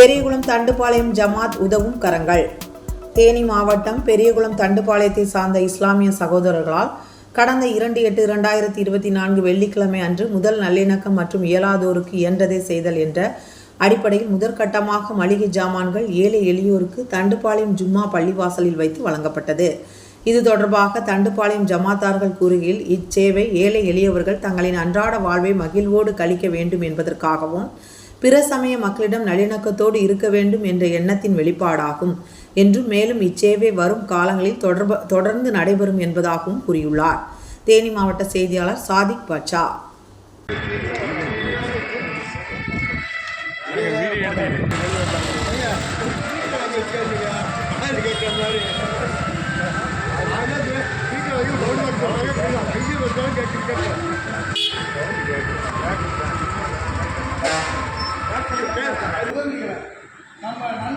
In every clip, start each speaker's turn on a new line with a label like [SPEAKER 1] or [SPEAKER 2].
[SPEAKER 1] பெரியகுளம் தண்டுபாளையம் ஜமாத் உதவும் கரங்கள். தேனி மாவட்டம் பெரியகுளம் தண்டுபாளையத்தை சார்ந்த இஸ்லாமிய சகோதரர்களால் கடந்த இரண்டு எட்டு இரண்டாயிரத்தி இருபத்தி நான்கு வெள்ளிக்கிழமை அன்று முதல் நல்லிணக்கம் மற்றும் இயலாதோருக்கு இயன்றதை செய்தல் என்ற அடிப்படையில் முதற்கட்டமாக மளிகை ஜாமான்கள் ஏழை எளியோருக்கு தண்டுபாளையம் ஜும்மா பள்ளிவாசலில் வைத்து வழங்கப்பட்டது. இது தொடர்பாக தண்டுபாளையம் ஜமாத்தார்கள் கூறுகையில் இச்சேவை ஏழை எளியவர்கள் தங்களின் அன்றாட வாழ்வை மகிழ்வோடு கழிக்க வேண்டும் என்பதற்காகவும் பிற சமய மக்களிடம் நல்லிணக்கத்தோடு இருக்க வேண்டும் என்ற எண்ணத்தின் வெளிப்பாடாகும் என்றும் மேலும் இச்சேவை வரும் காலங்களில் தொடர்பு தொடர்ந்து நடைபெறும் என்பதாகவும் கூறியுள்ளார். தேனி மாவட்ட செய்தியாளர் சாதிக் பச்சா.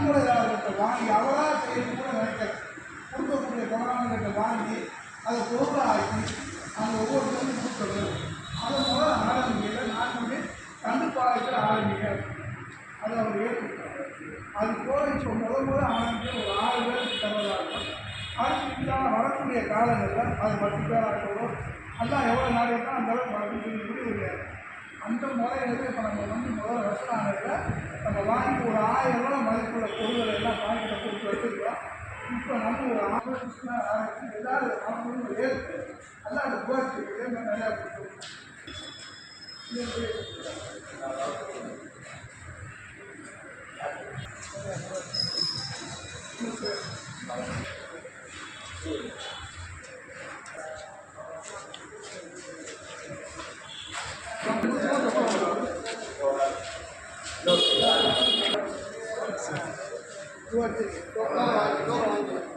[SPEAKER 2] நம்ம வாங்கி அவராக செய்யணும் கூட நினைக்கல கொடுக்கக்கூடிய குணாளர்கிட்ட வாங்கி அதை பொருளாக்கி அவங்க ஒவ்வொருத்தரும் கொடுத்தது. அதை முதல்ல ஆரம்பிக்கல நான் வந்து கண்டுபாளையத்தில் ஆரம்பிக்கிறேன் அதை அவர் ஏற்றுக்கிட்டார். அது போல இப்போ முதல் முதல் ஆரம்பிக்க ஒரு ஆறு பேருக்கு தரதாக இருக்கும். அடுத்து வரக்கூடிய காலங்களில் அது பத்து பேராக அதான் எவ்வளோ நாள் இருந்தால் அந்த அளவுக்கு வரணும் சொல்லி அந்த முறையில இப்போ நம்ம வந்து முதல் ரசனானில் நம்ம வாங்கி ஒரு ஆயிரம் ரூபா மதிப்புள்ள பொருள்கள் எல்லாம் பாக்கெட்டை கொடுத்து வச்சுருக்கோம் இப்போ நம்ம ஒரு ஆபரேஷன் ஆரம்பிச்சு எல்லாரும் அவங்க ஏற்று எல்லாம் அந்த கோர்ஸ் நிறையா கொடுத்துருக்கோம் 2 and 3. Total,